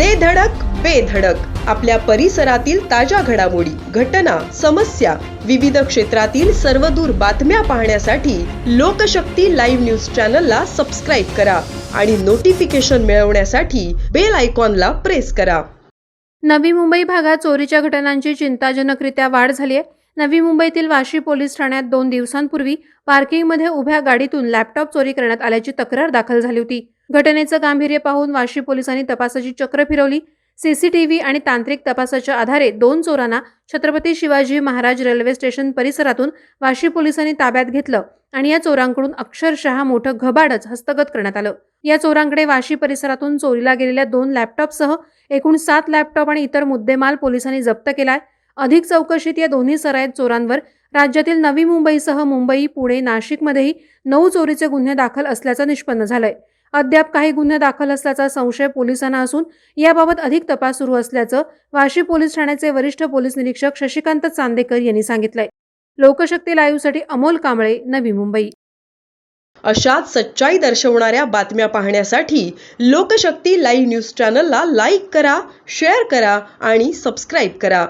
दे धडक बेधडक आपल्या परिसरातील ताज्या घडामोडी घटना समस्या विविध क्षेत्रातील सर्वदूर बातम्या पाहण्यासाठी लोकशक्ती लाईव्ह न्यूज चॅनलला सबस्क्राईब करा आणि नोटिफिकेशन मिळवण्यासाठी बेल आयकॉनला प्रेस करा. नवी मुंबई भागात चोरीच्या घटनांची चिंताजनकरित्या वाढ झाली आहे नवी मुंबईतील वाशी पोलीस ठाण्यात दोन दिवसांपूर्वी पार्किंगमध्ये उभ्या गाडीतून लॅपटॉप चोरी करण्यात आल्याची तक्रार दाखल झाली होती. घटनेचं गांभीर्य पाहून वाशी पोलिसांनी तपासाची चक्र फिरवली. सीसीटीव्ही आणि तांत्रिक तपासाच्या आधारे दोन चोरांना छत्रपती शिवाजी महाराज रेल्वे स्टेशन परिसरातून वाशी पोलिसांनी ताब्यात घेतलं आणि या चोरांकडून अक्षरशः मोठं घबाडच हस्तगत करण्यात आलं. या चोरांकडे वाशी परिसरातून चोरीला गेलेल्या दोन लॅपटॉपसह एकूण सात लॅपटॉप आणि इतर मुद्देमाल पोलिसांनी जप्त केलाय. अधिक चौकशीत या दोन्ही सराईत चोरांवर राज्यातील नवी मुंबईसह मुंबई पुणे नाशिकमध्येही नऊ चोरीचे गुन्हे दाखल असल्याचं निष्पन्न झालंय. अद्याप काही गुन्हे दाखल असल्याचा संशय पोलिसांना असून याबाबत अधिक तपास सुरू असल्याचं वाशी पोलीस ठाण्याचे वरिष्ठ पोलीस निरीक्षक शशिकांत चांदेकर यांनी सांगितलंय. लोकशक्ती लाईव्हसाठी अमोल कांबळे नवी मुंबई. अशाच सच्चाई दर्शवणाऱ्या बातम्या पाहण्यासाठी लोकशक्ती लाईव्ह न्यूज चॅनलला लाईक करा शेअर करा आणि सबस्क्राईब करा.